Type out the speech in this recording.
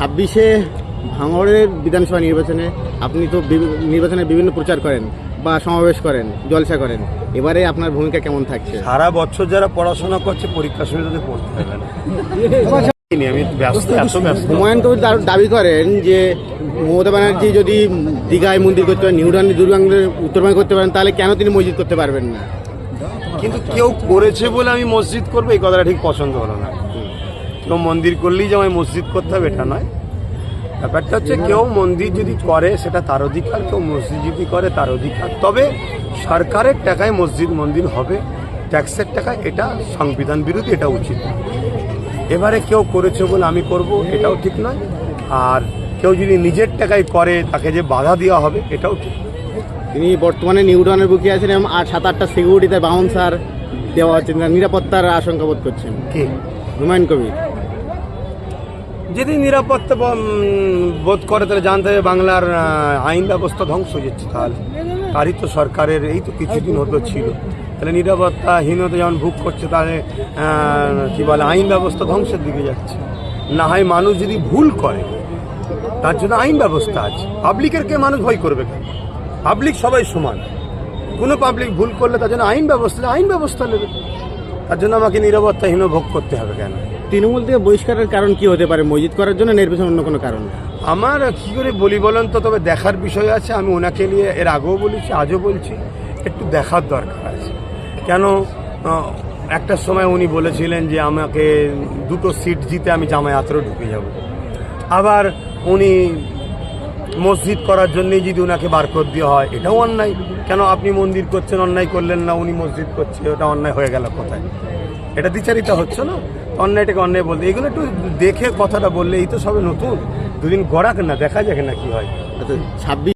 ছাব্বিশে ভাঙড়ের বিধানসভা নির্বাচনে আপনি তো নির্বাচনে বিভিন্ন প্রচার করেন বা সমাবেশ করেন জলসা করেন এবারে আপনার ভূমিকা কেমন থাকছে? সারা বছর যারা পড়াশোনা করছে পরীক্ষার সময় তাদের পড়তে হবে না। হুমায়ুন কবির দাবি করেন যে মমতা ব্যানার্জি যদি দীঘায় মন্দির করতে পারেন নিউডানি দুর্গাঙ্গের উত্তরবঙ্গে করতে পারেন তাহলে কেন তিনি মসজিদ করতে পারবেন না? কিন্তু কেউ করেছে বলে আমি মসজিদ করব এই কথাটা ঠিক পছন্দ হলো না। কেউ মন্দির করলেই যে আমি মসজিদ করতে হবে এটা নয়। ব্যাপারটা হচ্ছে কেউ মন্দির যদি করে সেটা তার অধিকার কেউ মসজিদ যদি করে তার অধিকার। তবে সরকারের টাকায় মসজিদ মন্দির হবে ট্যাক্সের টাকায় এটা সংবিধান বিরোধী এটা উচিত। এবারে কেউ করেছে বলে আমি করব এটাও ঠিক নয়। আর কেউ যদি নিজের টাকায় করে তাকে যে বাধা দেওয়া হবে এটাও ঠিক তিনি বর্তমানে নিউডনের বুকে আছেন এবং আর সাত আটটা সিকিউরিটিতে বাউন্সার দেওয়া হচ্ছে নিরাপত্তার আশঙ্কা বোধ করছেন। কে? হুমায়ুন কবির। যদি নিরাপত্তা বোধ করে, তাহলে জানতে হবে বাংলার আইন ব্যবস্থা ধ্বংস হয়ে যাচ্ছে তাহলে। তারই তো সরকারের, এই তো কিছুদিন হতো ছিল। তাহলে নিরাপত্তাহীনতা যেমন ভোগ করছে, তাহলে কি বলে, আইন ব্যবস্থা ধ্বংসের দিকে যাচ্ছে। না হয় মানুষ যদি ভুল করে, তার জন্য আইন ব্যবস্থা আছে। পাবলিকের কে মানুষ ভয় করবে কেন? পাবলিক সবাই সমান। কোনো পাবলিক ভুল করলে তার জন্য আইন ব্যবস্থা আইন ব্যবস্থা নেবে। তার জন্য আমাকে নিরাপত্তাহীন ভোগ করতে হবে কেন? তৃণমূল থেকে বহিষ্কারের কারণ কি হতে পারে? মসজিদ করার জন্য নির্বাচন অন্য কোনো কারণ? আমার কি করে বলি বলেন তো, তবে দেখার বিষয় আছে, আমি ওনাকে নিয়ে এর আগেও বলেছি, আজও বলছি, একটু দেখার দরকার আছে। কেন একটা সময় উনি বলেছিলেন যে আমাকে দুটো সিট জিতে আমি জামায় জামায়াতেরও ঢুকে যাব। আবার উনি মসজিদ করার জন্যই যদি ওনাকে বার করে দেওয়া হয়, এটাও অন্যায়। কেন আপনি মন্দির করছেন, অন্যায় করলেন না উনি মসজিদ করছে, ওটা অন্যায় হয়ে গেল কোথায়? এটা দ্বিচারিতা হচ্ছে না? অন্যায়টাকে অন্যায় বলতে এগুলো একটু দেখে কথাটা বললে এই তো সবে নতুন। দুদিন গড়াক না, দেখা যাক না কি হয়। আচ্ছা ছাব্বিশ